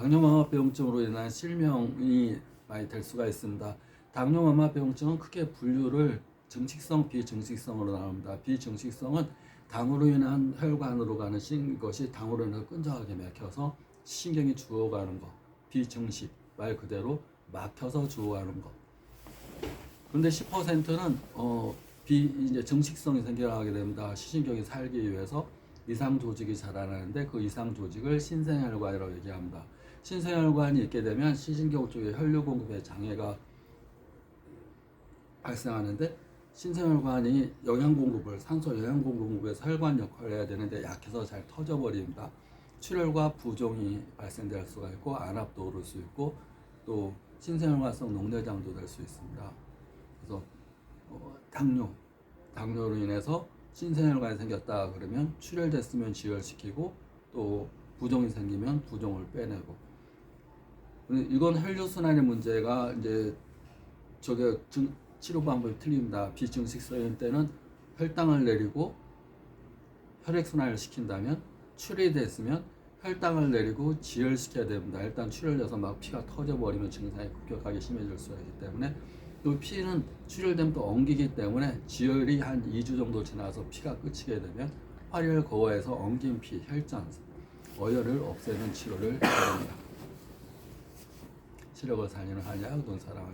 당뇨마마병증으로 인한 실명이 많이 될 수가 있습니다. 당뇨마마병증은 크게 분류를 증식성, 비증식성으로 나눕니다. 비증식성은 당으로 인한 혈관으로 가는 신 것이 당으로 인해 끈적하게 막혀서 신경이 주워가는 것. 비증식 말 그대로 막혀서 주워가는 것. 그런데 10%는 어, 비 이제 증식성이 생겨나게 됩니다. 시신경이 살기 위해서 이상 조직이 자라나는데 그 이상 조직을 신생혈관이라고 얘기합니다. 신생혈관이 있게 되면 시신경 쪽에 혈류 공급에 장애가 발생하는데 신생혈관이 영양 공급을 산소 영양 공급에서 혈관 역할을 해야 되는데 약해서 잘 터져 버립니다. 출혈과 부종이 발생될 수가 있고 안압도 오를 수 있고 또 신생혈관성 녹내장도 될 수 있습니다. 그래서 어, 당뇨, 당뇨로 인해서 신생혈관이 생겼다 그러면 출혈됐으면 지혈시키고 또 부종이 생기면 부종을 빼내고 이건 혈류 순환의 문제가 이제 저게 증, 치료 방법이 틀립니다. 비증식성일 때는 혈당을 내리고 혈액 순환을 시킨다면 출혈이 됐으면 혈당을 내리고 지혈시켜야 됩니다. 일단 출혈돼서 막 피가 터져버리면 증상이 급격하게 심해질 수가 있기 때문에 또 피는 출혈되면 또 엉기기 때문에 지혈이 한 2주 정도 지나서 피가 끝이게 되면 활혈 거어에서 엉긴 피, 혈전, 어혈을 없애는 치료를 됩니다. 시력을 살리는 한약, 눈 사랑을